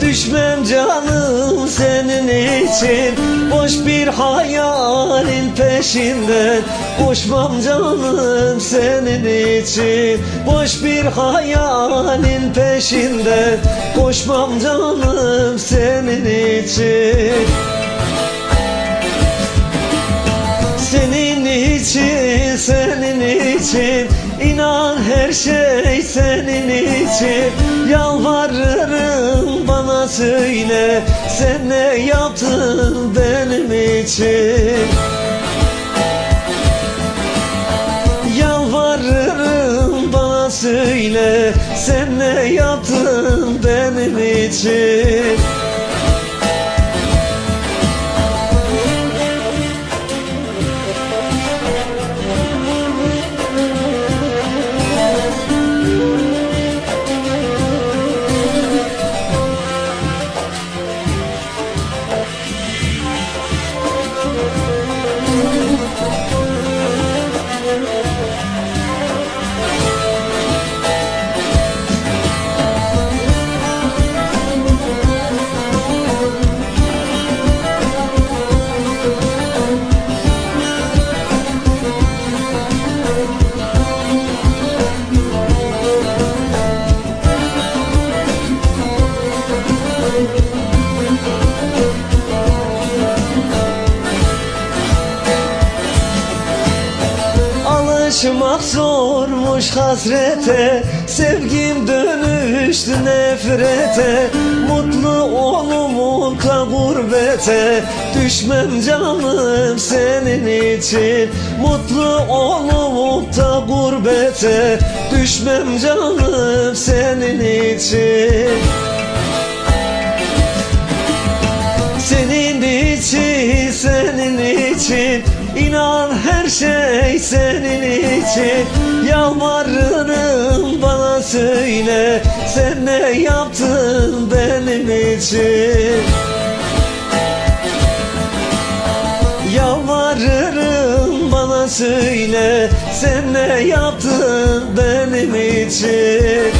Düşmem canım senin için. Boş bir hayalin peşinden Koşmam canım senin için. Boş bir hayalin peşinden Koşmam canım senin için. Senin için, senin için. İnan her şey senin için. Yalvarırım bana söyle Sen ne yaptın benim için? Yalvarırım bana söyle Sen ne yaptın benim için Alışmak zormuş hasrete Sevgim dönüştü nefrete. Mutlu olup da gurbete Düşmem canım senin için. Mutlu olup da gurbete Düşmem canım senin için. Senin için, senin için. İnan her şey senin için. Yalvarırım bana söyle Sen ne yaptın benim için? Yalvarırım bana söyle Sen ne yaptın benim için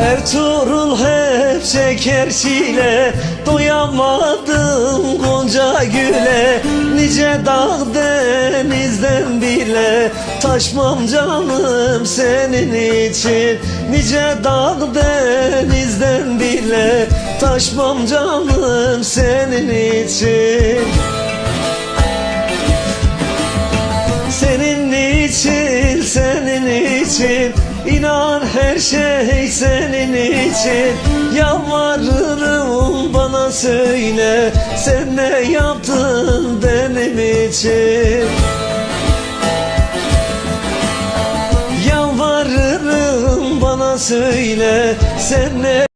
Ertuğrul hep şeker çile Doyamadım Gonca güle. Nice dağ denizden bile Taşmam canım senin için. Nice dağ denizden bile Taşmam canım senin için. Senin için, senin için İnan her şey senin için. Yalvarırım bana söyle Sen ne yaptın benim için? Yalvarırım bana söyle Sen ne